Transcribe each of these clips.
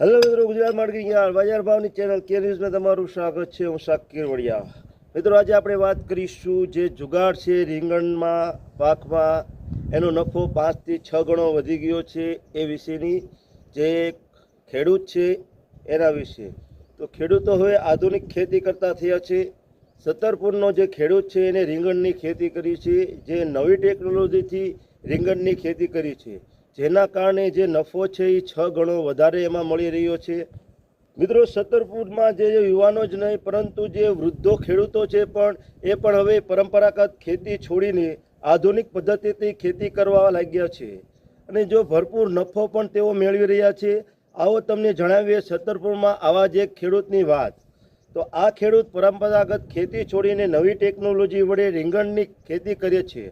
Hello મિત્રો, Gujarat marketing યાર બજાર ભાવની ચેનલ કે ન્યૂઝમાં તમારું સ્વાગત છે. હું શાકિર વડિયા. મિત્રો, આજે આપણે વાત કરીશું જે જુગાડ છે રીંગણમાં, પાકમાં. એનો નફો પાંચથી છ ગણો વધી ગયો છે. એ વિશેની જે ખેડૂત છે, એના વિશે. તો ખેડૂતો હવે આધુનિક ખેતી કરતા થયા છે. સત્તરપુરનો જે ખેડૂત છે, એને રીંગણની ખેતી કરી છે. જે નવી ટેકનોલોજીથી રીંગણની ખેતી કરી છે. જેના કારણે જે નફો છે એ છ ગણો વધારે એમાં મળી રહ્યો છે. મિત્રો સત્તરપુરમાં જે યુવાનો જ નહીં, પરંતુ જે વૃદ્ધો, ખેડૂતો છે પણ, એ પણ હવે પરંપરાગત ખેતી છોડીને આધુનિક પદ્ધતિથી ખેતી કરવા લાગ્યા છે. અને જો ભરપૂર નફો પણ તેઓ મેળવી રહ્યા છે, આવો તમને જણાવીએ સત્તરપુરમાં આવા જ એક ખેડૂતની વાત. તો આ ખેડૂત પરંપરાગત ખેતી છોડીને નવી ટેકનોલોજી વડે રીંગણની ખેતી કરે છે.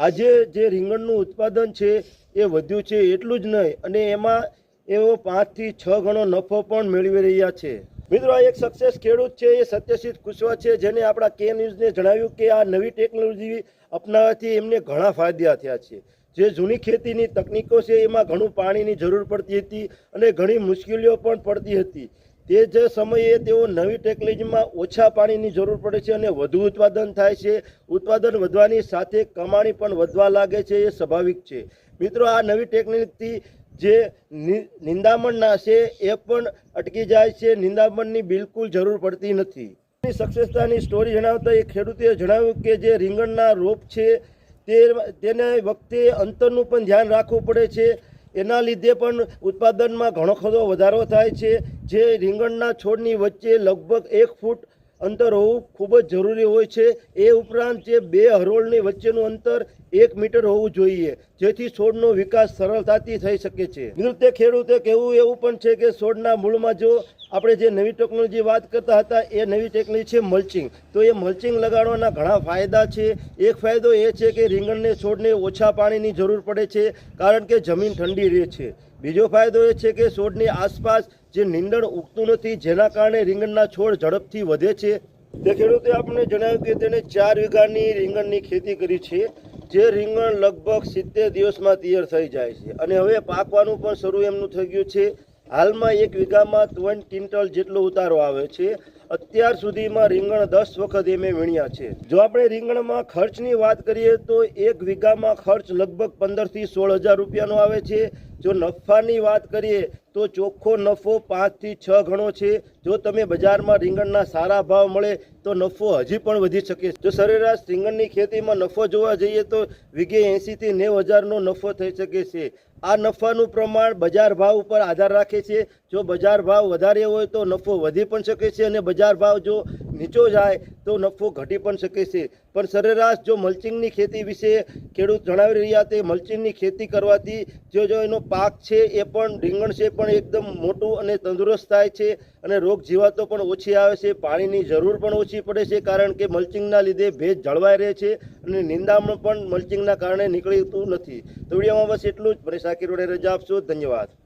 આજે જે રીંગણનું ઉત્પાદન છે એ વધ્યું છે એટલું જ નહીં, અને એમાં એવો પાંચથી છ ગણો નફો પણ મેળવી રહ્યા છે. મિત્રો એક સક્સેસ ખેડૂત છે, એ સત્યસિદ્ધ કુશવા છે, જેને આપણા કે ન્યૂઝને જણાવ્યું કે આ નવી ટેકનોલોજી અપનાવવાથી એમને ઘણા ફાયદા થયા છે. જે જૂની ખેતીની તકનીકો છે, એમાં ઘણું પાણીની જરૂર પડતી હતી અને ઘણી મુશ્કેલીઓ પણ પડતી હતી. તે જ સમયે તેઓ નવી ટેકનોલોજીમાં ઓછા પાણીની જરૂર પડે છે અને વધુ ઉત્પાદન થાય છે. ઉત્પાદન વધવાની સાથે કમાણી પણ વધવા લાગે છે એ સ્વાભાવિક છે. મિત્રો, આ નવી ટેકનોલોજીથી જે નિંદામણના છે એ પણ અટકી જાય છે. નિંદામણની બિલકુલ જરૂર પડતી નથી. સક્સેસતાની સ્ટોરી જણાવતા એ ખેડૂતે જણાવ્યું કે જે રીંગણના રોપ છે તે તેને વખતે અંતરનું પણ ધ્યાન રાખવું પડે છે. એના લીધે પણ ઉત્પાદનમાં ઘણો ખરો વધારો થાય છે. જે રીંગણના છોડની વચ્ચે લગભગ એક ફૂટ અંતર હોવું ખૂબ જ જરૂરી હોય છે. એ ઉપરાંત જે બે હરોળની વચ્ચેનું અંતર એક મીટર હોવું જોઈએ, જેથી છોડનો વિકાસ સરળતાથી થઈ શકે છે. નૃત્ય ખેડૂતે કહેવું એવું પણ છે કે છોડના મૂળમાં જો આપણે જે નવી ટેકનોલોજી વાત કરતા હતા, એ નવી ટેકનોલોજી છે મલ્ચિંગ તો એ મલ્ચિંગ લગાડવાના ઘણા ફાયદા છે. એક ફાયદો એ છે કે રીંગણને છોડને ઓછા પાણીની જરૂર પડે છે, કારણ કે જમીન ઠંડી રહે છે. બીજો ફાયદો એ છે કે છોડની આસપાસ જે નીંદણ ઉગતું નથી, જેના કારણે રીંગણના છોડ ઝડપથી વધે છે. તે ખેડૂતે આપણે જણાવ્યું કે તેણે ચાર વીઘાની રીંગણની ખેતી કરી છે, જે રીંગણ લગભગ સિત્તેર દિવસમાં તૈયાર થઈ જાય છે. અને હવે પાકવાનું પણ શરૂ એમનું થઈ ગયું છે. હાલમાં એક વીઘામાં ત્રણ ક્વિન્ટલ જેટલો ઉતારો આવે છે. અત્યાર સુધીમાં રીંગણ દસ વખત એમે વીણ્યા છે. જો આપણે રીંગણમાં ખર્ચની વાત કરીએ તો એક વીઘામાં ખર્ચ લગભગ પંદરથી સોળ હજાર રૂપિયાનો આવે છે. જો નફાની વાત કરીએ તો ચોખ્ખો નફો પાંચથી છ ગણો છે. જો તમે બજારમાં રીંગણના સારા ભાવ મળે તો નફો હજી પણ વધી શકે જો સરેરાશ રીંગણની ખેતીમાં નફો જોવા જઈએ તો વીઘે એંશીથી નેવ હજારનો નફો થઈ શકે છે. આ નફાનું પ્રમાણ બજાર ભાવ ઉપર આધાર રાખે છે. જો બજાર ભાવ વધારે હોય તો નફો વધી પણ શકે છે અને બજાર ભાવ જો નીચો જાય તો નફો ઘટી પણ શકે છે. પણ સરેરાશ જો મલ્ચિંગની ખેતી વિશે ખેડૂત જણાવી રહ્યા તે મલ્ચિંગની ખેતી કરવાથી જો જો એનો પાક છે એ પણ રીંગણ છે પણ એકદમ મોટું અને તંદુરસ્ત થાય છે અને રોગ જીવાતો પણ ઓછી આવે છે. પાણીની જરૂર પણ ઓછી પડે છે કારણ કે મલ્ચિંગના લીધે ભેજ જળવાઈ રહે છે અને નિંદામણ પણ મલ્ચિંગના કારણે નીકળતું નથી. તો વિડીયોમાં બસ એટલું જ. મને સાકીર વડે રજા આપશો. ધન્યવાદ.